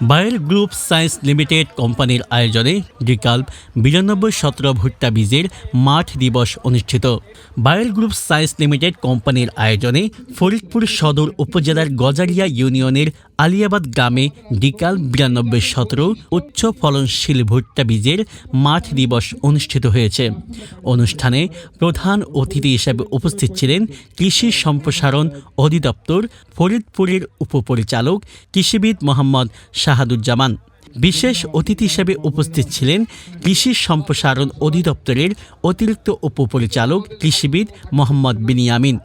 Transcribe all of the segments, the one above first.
বায়ের group science limited কোম্পানির আয়োজনে ডিকাল বিরানব্বই সতেরো ভুট্টা বীজের মাঠ দিবস অনুষ্ঠিত। বায়ের গ্রুপ সায়েন্স লিমিটেড কোম্পানির আয়োজনে ফরিদপুর সদর উপজেলার গজারিয়া ইউনিয়নের আলিয়াবাদ গ্রামে ডিকাল বিরানব্বই সতেরো উচ্চ ফলনশীল ভুট্টা বীজের মাঠ দিবস অনুষ্ঠিত হয়েছে। অনুষ্ঠানে প্রধান অতিথি হিসেবে উপস্থিত ছিলেন কৃষি সম্প্রসারণ অধিদপ্তর, ফরিদপুরের উপপরিচালক কৃষিবিদ মোহাম্মদ শাহাদুজ্জামান। বিশেষ অতিথি হিসেবে উপস্থিত ছিলেন কৃষি সম্প্রসারণ অধিদপ্তরের অতিরিক্ত উপপরিচালক কৃষিবিদ মোহাম্মদ বিনিয়ামিন।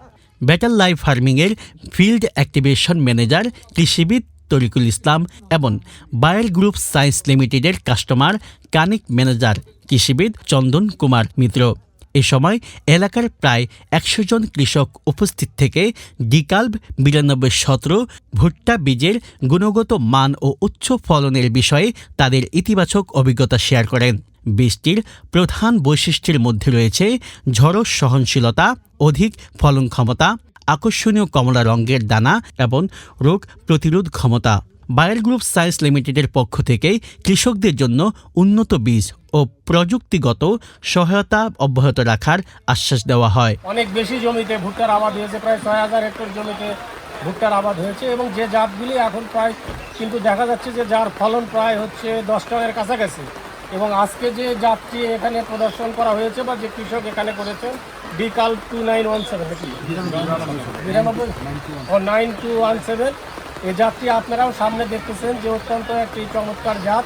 ব্যাটাল লাইফ ফার্মিংয়ের ফিল্ড অ্যাক্টিভেশন ম্যানেজার কৃষিবিদ তরিকুল ইসলাম এবং বায়ার গ্রুপ সায়েন্স লিমিটেডের কাস্টমার কানেক্ট ম্যানেজার কৃষিবিদ চন্দন কুমার মিত্র। এ সময় এলাকার প্রায় একশো জন কৃষক উপস্থিত থেকে ডিকাল্ব বিরানব্বই সতেরো ভুট্টা বীজের গুণগত মান ও উচ্চ ফলনের বিষয়ে তাদের ইতিবাচক অভিজ্ঞতা শেয়ার করেন। বীজটির প্রধান বৈশিষ্ট্যের মধ্যে রয়েছে ঝড়ো সহনশীলতা, অধিক ফলন ক্ষমতা আকর্ষণীয় কমলা রঙের দানা এবং রোগ প্রতিরোধ ক্ষমতা। বায়ার গ্রুপ সায়েন্স লিমিটেডের পক্ষ থেকে কৃষকদের জন্য উন্নত বীজ ও প্রযুক্তিগত সহায়তা অব্যাহত রাখার আশ্বাস দেওয়া হয়। অনেক বেশি জমিতে ভুট্টার আবাদ হয়েছে, প্রায় ছয় হাজার হেক্টর জমিতে ভুট্টার আবাদ হয়েছে এবং যে জাতগুলি এখন প্রায় কিন্তু দেখা যাচ্ছে যে যার ফলন প্রায় হচ্ছে দশ টনের কাছাকাছি। এবং আজকে যে জাতটি এখানে প্রদর্শন করা হয়েছে বা যে কৃষক এখানে করেছেন, বিকাল two nine one seven nine two one seven এই জাতটি আপনারাও সামনে দেখতেছেন যে অত্যন্ত একটি চমৎকার জাত